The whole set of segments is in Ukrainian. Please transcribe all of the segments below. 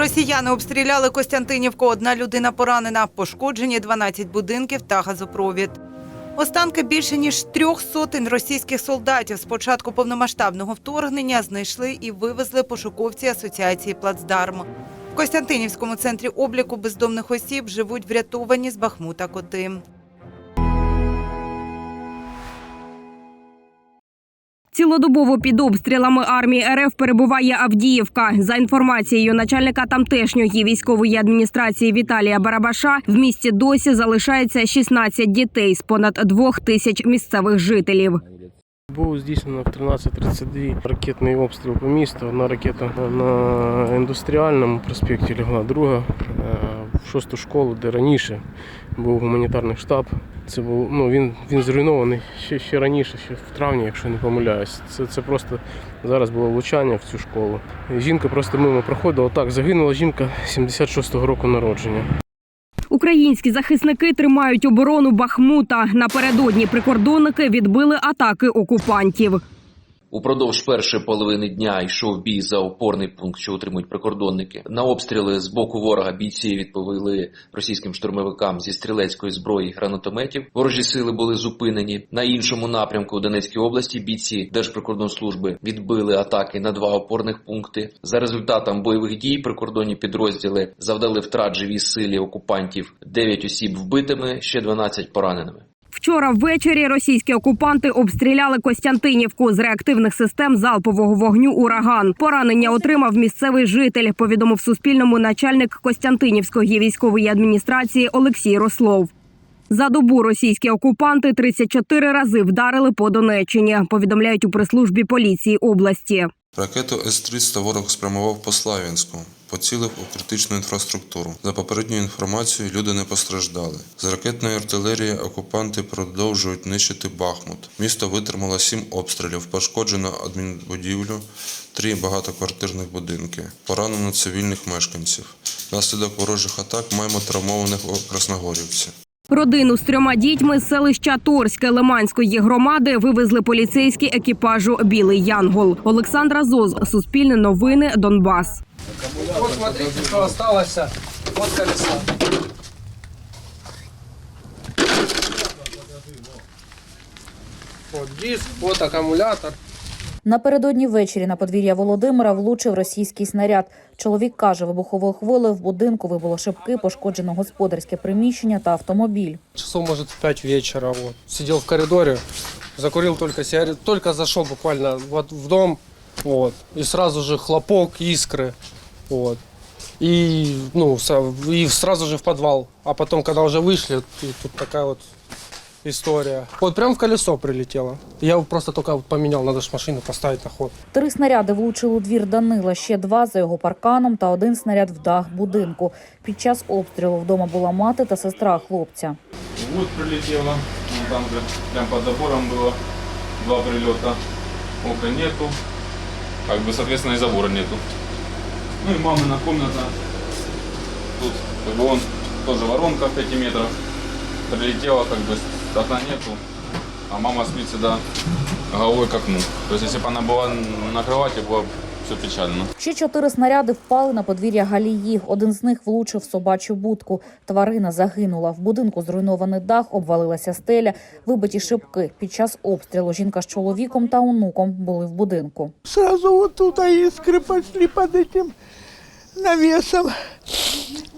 Росіяни обстріляли Костянтинівку. Одна людина поранена. Пошкоджені 12 будинків та газопровід. Останки більше ніж трьох сотень російських солдатів з початку повномасштабного вторгнення знайшли і вивезли пошуковці Асоціації Плацдарм. В Костянтинівському центрі обліку бездомних осіб живуть врятовані з Бахмута коти. Цілодобово під обстрілами армії РФ перебуває Авдіївка. За інформацією начальника тамтешньої військової адміністрації Віталія Барабаша, в місті досі залишається 16 дітей з понад двох тисяч місцевих жителів. Був здійснено в 13.32 ракетний обстріл по місту. Одна ракета на індустріальному проспекті лягла, друга е, в шосту школу, де раніше був гуманітарний штаб. Це був ну він, він зруйнований ще, ще раніше, ще в травні, якщо не помиляюсь. Це, це просто зараз було влучання в цю школу. Жінка просто мимо проходила. Так, загинула жінка 76-го року народження. Українські захисники тримають оборону Бахмута. Напередодні прикордонники відбили атаки окупантів. Упродовж першої половини дня йшов бій за опорний пункт, що утримують прикордонники. На обстріли з боку ворога бійці відповіли російським штурмовикам зі стрілецької зброї гранатометів. Ворожі сили були зупинені. На іншому напрямку у Донецькій області бійці Держприкордонслужби відбили атаки на два опорних пункти. За результатом бойових дій прикордонні підрозділи завдали втрат живій силі окупантів 9 осіб вбитими, ще 12 пораненими. Вчора ввечері російські окупанти обстріляли Костянтинівку з реактивних систем залпового вогню Ураган. Поранення отримав місцевий житель. Повідомив Суспільному начальник Костянтинівської військової адміністрації Олексій Рослов. За добу російські окупанти 34 рази вдарили по Донеччині. Повідомляють у прес-службі поліції області. Ракету С-300 ворог спрямував по Слав'янську, поцілив у критичну інфраструктуру. За попередньою інформацією, люди не постраждали. З ракетної артилерії окупанти продовжують нищити Бахмут. Місто витримало сім обстрілів, пошкоджено адмінбудівлю, три багатоквартирних будинки, поранено цивільних мешканців. Внаслідок ворожих атак маємо травмованих у Красногорівці. Родину з трьома дітьми з селища Торське Лиманської громади вивезли поліцейські екіпажу Білий Янгол. Олександра Зоз, Суспільне новини, Донбас. Вот смотрите, что осталось от колеса. Вот диск, вот аккумулятор. Напередодні ввечері на подвір'я Володимира влучив російський снаряд. Чоловік каже, вибуховою хвилею в будинку вибуло шибки, пошкоджено господарське приміщення та автомобіль. Часов, может, в 5 вечера. Вот. Сидел в коридоре, закурил только сигарет, только зашел буквально в дом, вот. И сразу же хлопок, искры, вот. И, ну, и сразу же в подвал. А потом, когда уже вышли, тут такая вот история. Вот прям в колесо прилетело. Я просто только вот поменял, надо же машину поставить на ход. Три снаряди влучили у двір Данила, ще два за його парканом та один снаряд в дах будинку. Під час обстрілу вдома була мати та сестра хлопця. Вот прилетело, ну, там же прям под забором было два прилета. Окон нету, как бы, соответственно, и забора нету. Ну и мамина комната. Тут, как бы, он тоже воронка в 5 метров. Прилетела, как бы, окна нету. А мама спит всегда головой к окну. То есть, если бы она была на кровати, было все печально. Ще чотири снаряди впали на подвір'я Галії. Один з них влучив в собачу будку. Тварина загинула. В будинку зруйнований дах, обвалилася стеля, вибиті шибки. Під час обстрілу жінка з чоловіком та онуком були в будинку. Сразу вот туда искры пошли под этим навесом.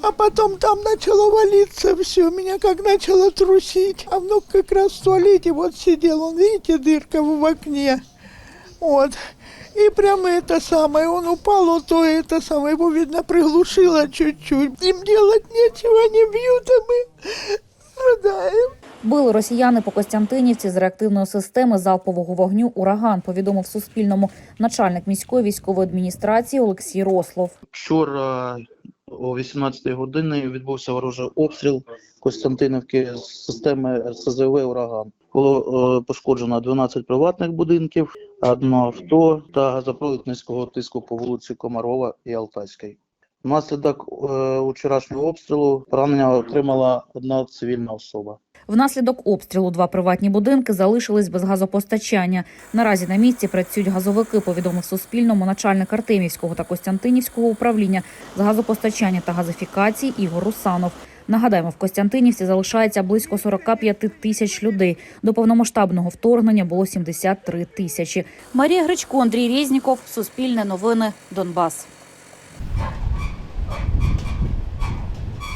А потом там начало валиться все, меня как начало трусить. А внук как раз в туалете вот сидел, он, видите, дырка в окне. Вот. И прямо это самое, он упал, вот то это самое, его, видно, приглушило чуть-чуть. Им делать нечего, они бьют, а мы страдаем. Били росіяни по Костянтинівці з реактивної системи залпового вогню «Ураган», повідомив Суспільному начальник міської військової адміністрації Олексій Рослов. Вчора о 18 годині відбувся ворожий обстріл Костянтинівки з системи СЗВ «Ураган». Було е, пошкоджено 12 приватних будинків, одне авто та газопровід низького тиску по вулиці Комарова і Алтайській. Внаслідок е, вчорашнього обстрілу поранення отримала одна цивільна особа. Внаслідок обстрілу два приватні будинки залишились без газопостачання. Наразі на місці працюють газовики, повідомив Суспільному начальник Артемівського та Костянтинівського управління з газопостачання та газифікації Ігор Русанов. Нагадаємо, в Костянтинівці залишається близько 45 тисяч людей. До повномасштабного вторгнення було 73 тисячі. Марія Гречко, Андрій Резніков, Суспільне новини, Донбас.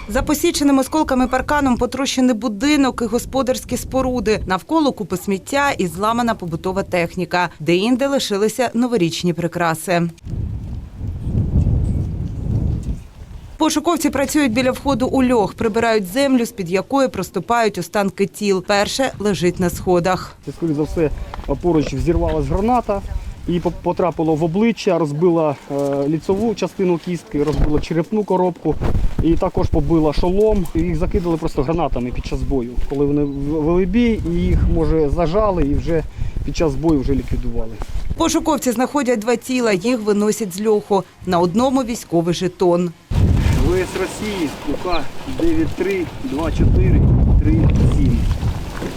За посіченим осколками парканом потрощений будинок і господарські споруди. Навколо купи сміття і зламана побутова техніка, де інде лишилися новорічні прикраси. Пошуковці працюють біля входу у льох, прибирають землю, з-під якої проступають останки тіл. Перше лежить на сходах. Скоріше за все, поруч взірвалась граната і по- потрапило в обличчя, розбила е, ліцеву частину кістки, розбила черепну коробку і також побила шолом. Їх закидали просто гранатами під час бою. Коли вони вели бій, і їх може зажали і вже під час бою вже ліквідували. Пошуковці знаходять два тіла, їх виносять з льоху. На одному військовий жетон. ВС Росії УК 932437.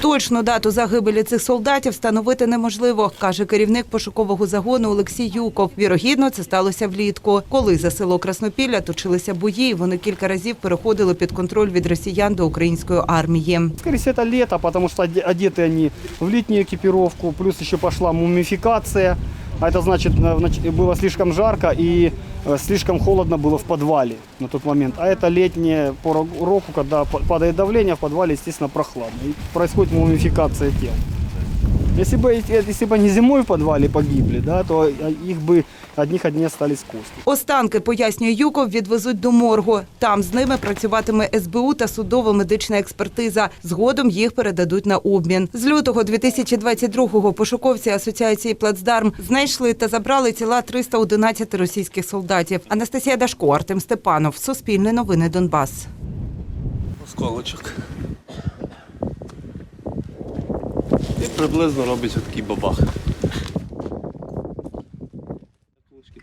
Точну дату загибелі цих солдатів встановити неможливо, каже керівник пошукового загону Олексій Юков. Вірогідно, це сталося влітку. Коли за село Краснопілля точилися бої, вони кілька разів переходили під контроль від росіян до української армії. Скорее всего, это лето, потому что оде- одеты они в летнюю экипировку, плюс еще пошла мумификация. А это значит, э, внач- было слишком жарко и э, слишком холодно было в подвале на тот момент. А это летняя пора року, когда па- падает давление, в подвале, естественно, прохладно. И происходит мумификация тел. Если бы, эти- если бы они зимой в подвале погибли, да, то э, их бы одних одни остались кости. Останки, пояснює Юков, відвезуть до моргу. Там з ними працюватиме СБУ та судово-медична експертиза. Згодом їх передадуть на обмін. З лютого 2022-го пошуковці асоціації Плацдарм знайшли та забрали тіла 311 російських солдатів. Анастасія Дашко, Артем Степанов, Суспільне новини Донбас. Осколочок. І приблизно робить такий бабах.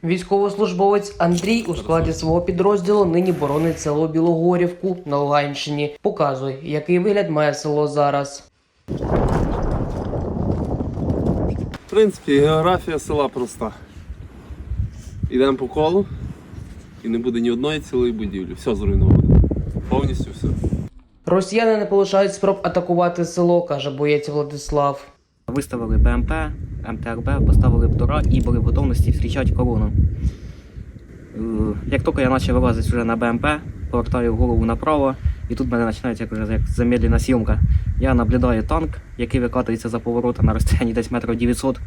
Військовослужбовець Андрій у складі свого підрозділу нині боронить село Білогорівку на Луганщині. Показує, який вигляд має село зараз. В принципі, географія села проста. Йдемо по колу і не буде ні одної цілої будівлі. Все зруйновано. Повністю все. Росіяни не полишають спроб атакувати село, каже боєць Владислав. Виставили БМП, МТРБ, поставили птура і були в готовності зустрічати колону. Е, Як тільки я почав вилазити вже на БМП, повертаю голову направо, і тут мене починається як, замедлена зйомка. Я наблюдаю танк, який викатується за поворота на розстоянні десь метрів 900.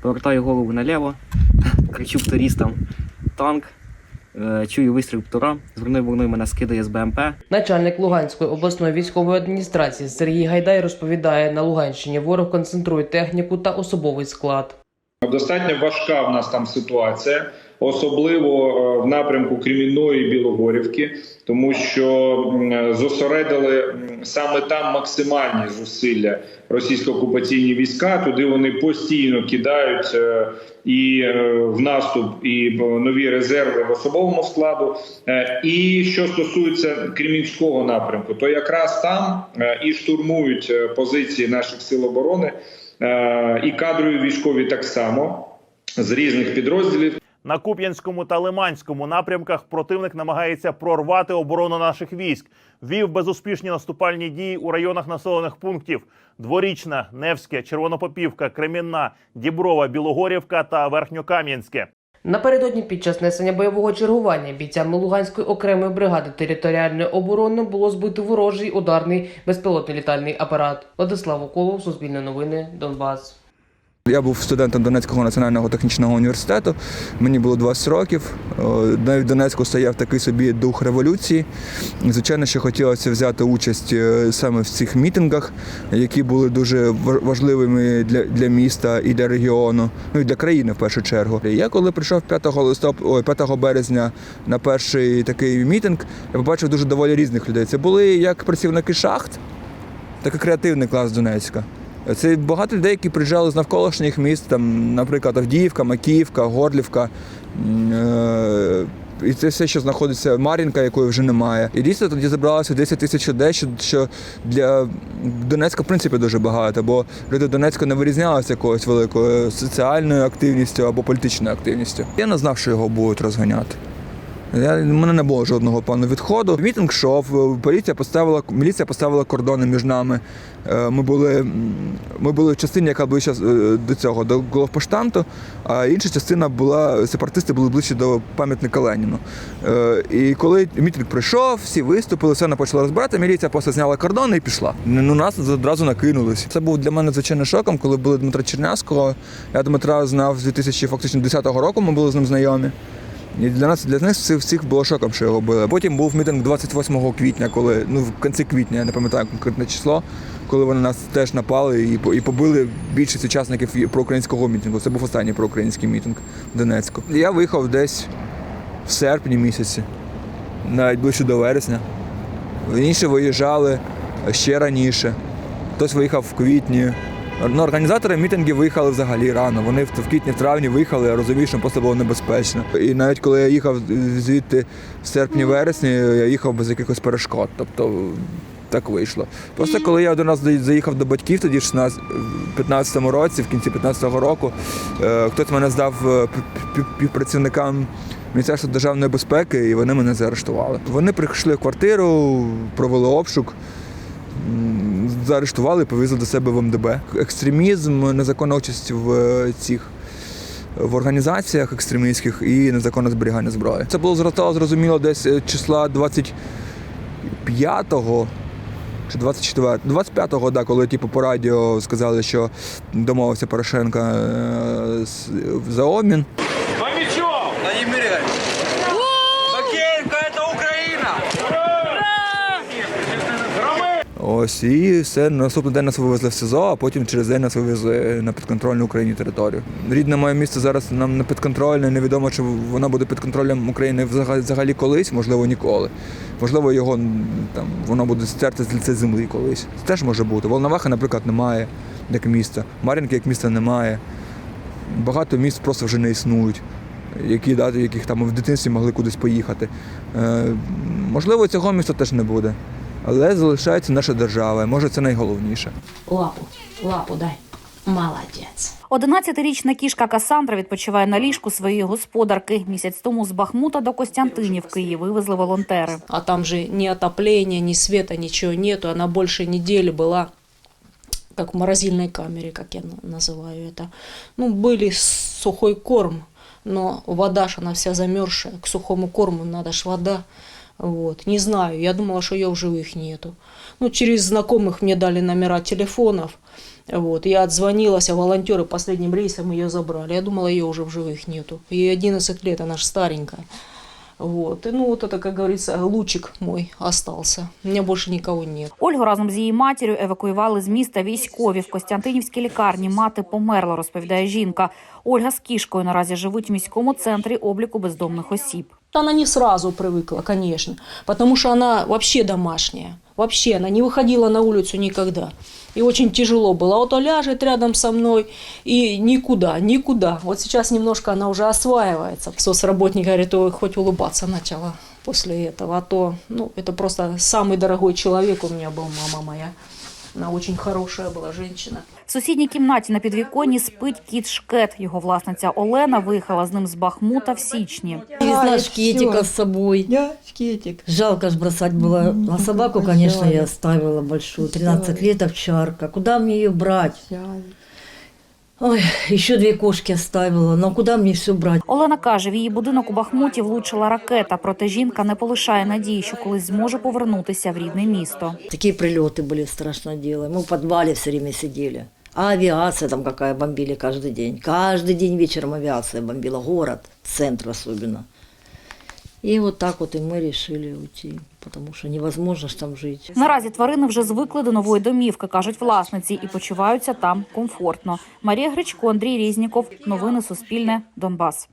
Повертаю голову наліво, кричу туристам танк, чую вистріл птура, звернув вогною мене скидає з БМП. Начальник Луганської обласної військової адміністрації Сергій Гайдай розповідає, на Луганщині ворог концентрує техніку та особовий склад. Достатньо важка в нас там ситуація, особливо е, в напрямку Кремінної Білогорівки, тому що зосередили саме там максимальні зусилля російсько-окупаційні війська. Туди вони постійно кидають е, і е, в наступ, і е, нові резерви в особовому складу. Е, І що стосується Кремінського напрямку, то якраз там е, і штурмують е, позиції наших сил оборони. Е, і кадрові військові так само з різних підрозділів. На Куп'янському та Лиманському напрямках противник намагається прорвати оборону наших військ. Вів безуспішні наступальні дії у районах населених пунктів: Дворічна, Невське, Червонопопівка, Кремінна, Діброва, Білогорівка та Верхньокам'янське. Напередодні під час несення бойового чергування бійцями Луганської окремої бригади територіальної оборони було збито ворожий ударний безпілотний літальний апарат. Владислав Уколов, Суспільне новини, Донбас. Я був студентом Донецького національного технічного університету. Мені було 20 років. Навіть в Донецьку стояв такий собі дух революції. Звичайно, що хотілося взяти участь е, саме в цих мітингах, які були дуже важливими для, для міста і для регіону, ну і для країни в першу чергу. Я коли прийшов 5 листоп... ой, 5 березня на перший такий мітинг, я побачив дуже доволі різних людей. Це були як працівники шахт, так і креативний клас Донецька. Це багато людей, які приїжджали з навколишніх міст, там, наприклад, Авдіївка, Макіївка, Горлівка, е, і це все, що знаходиться Мар'їнка, якої вже немає. І дійсно тоді зібралося 10 тисяч людей, що для Донецька в принципі дуже багато, бо люди Донецька не вирізнялися якоюсь великою соціальною активністю або політичною активністю. Я не знав, що його будуть розганяти. Я, у мене не було жодного плану відходу. Мітинг йшов, поліція поставила, міліція поставила кордони між нами. Е, Ми були, ми були в частині, яка ближче е, до цього, до головпоштамту, а інша частина була, сепаратисти були ближче до пам'ятника Леніну. Е, І коли мітинг прийшов, всі виступили, все почало розбирати, міліція просто зняла кордони і пішла. Ну, нас одразу накинулись. Це був для мене звичайно шоком, коли були Дмитра Чернявського. Я Дмитра знав з 2010 року, ми були з ним знайомі. І для нас для нас всіх, було шоком, що його били. Потім був мітинг 28 квітня, коли ну в кінці квітня, я не пам'ятаю конкретне число, коли вони нас теж напали і і побили більшість учасників проукраїнського мітингу. Це був останній проукраїнський мітинг в Донецьку. Я виїхав десь в серпні місяці, навіть ближче до вересня. Інші виїжджали ще раніше. Хтось виїхав в квітні. Ну, організатори мітингів виїхали взагалі рано. Вони в квітні, в травні виїхали, я розумію, що просто було небезпечно. І навіть коли я їхав звідти в серпні-вересні, я їхав без якихось перешкод. Тобто так вийшло. Просто коли я один раз заїхав до батьків, тоді в 16 15-му році, в кінці 15-го року, е, хтось мене здав е, пі- пі- півпрацівникам Міністерства державної безпеки, і вони мене заарештували. Вони прийшли в квартиру, провели обшук. Заарештували і повезли до себе в МДБ. Екстремізм, незаконна участь в е, цих в організаціях екстремістських і незаконне зберігання зброї. Це було зростало зрозуміло десь е, числа 25-го чи 24 25-го, да, коли типу, по радіо сказали, що домовився Порошенко е, за обмін. Ось і все наступний день нас вивезли в СИЗО, а потім через день нас вивезли на підконтрольну Україні територію. Рідне моє місце зараз нам не підконтрольне. Невідомо, чи воно буде під контролем України взагалі, взагалі колись, можливо, ніколи. Можливо, його там воно буде стерти з лиця землі колись. Це теж може бути. Волноваха, наприклад, немає як міста. Мар'їнки як міста немає. Багато міст просто вже не існують. Які дати, яких там в дитинстві могли кудись поїхати. Е, можливо, цього міста теж не буде Але залишається наша держава. і, Може, це найголовніше. Лапу, лапу дай. Молодець. 11-річна кішка Касандра відпочиває на ліжку своєї господарки. Місяць тому з Бахмута до Костянтинівки її вивезли волонтери. А там же ни отопления, ни света, ничего нету. Она больше недели была как в морозильной камере, как я на- называю это. Ну, были с- сухой корм, но вода ж она вся замерзшая. К сухому корму надо ж вода. Вот. Не знаю, я думала, что ее в живых нету. Ну, через знакомых мне дали номера телефонов. Вот. Я отзвонилась, а волонтеры последним рейсом ее забрали. Я думала, ее уже в живых нету. Ей 11 лет, она ж старенькая. Вот. И, ну, вот это, как говорится, лучик мой остался. У меня больше никого нет. Ольгу разом з її матір'ю евакуювали з міста військові в Костянтинівській лікарні. Мати померла, розповідає жінка. Ольга з кішкою наразі живуть в міському центрі обліку бездомних осіб. Она не сразу привыкла, конечно, потому что она вообще домашняя. Вообще она не выходила на улицу никогда. И очень тяжело было. А вот ляжет рядом со мной и никуда, никуда. Вот сейчас немножко она уже осваивается. Соцработник говорит, ой, хоть улыбаться начала после этого. А то, ну, это просто самый дорогой человек у меня был, мама моя. Она очень хорошая была женщина. В сусідній кімнаті на підвіконні спить кіт Шкет. Його власниця Олена виїхала з ним з Бахмута в січні. Привезла шкетика з собою. Да, шкетик. Жалко ж бросать было. А собаку, конечно, я оставила большую. 13 лет овчарка. Куда мне ее брать? Ой, еще две кошки оставила. Но куда мне все брать? Олена каже, в її будинок у Бахмуті влучила ракета, проте жінка не полишає надії, що колись зможе повернутися в рідне місто. Такие прилеты были, страшное дело. Мы в подвале все время сидели. А авиация там какая бомбили каждый день. Каждый день вечером авиация бомбила город, центр особенно. И от так от і ми решили уйти, тому що невозможно ж там жить. Наразі тварини вже звикли до нової домівки, кажуть власниці, і почуваються там комфортно. Марія Гречко, Андрій Різніков. Новини Суспільне. Донбас.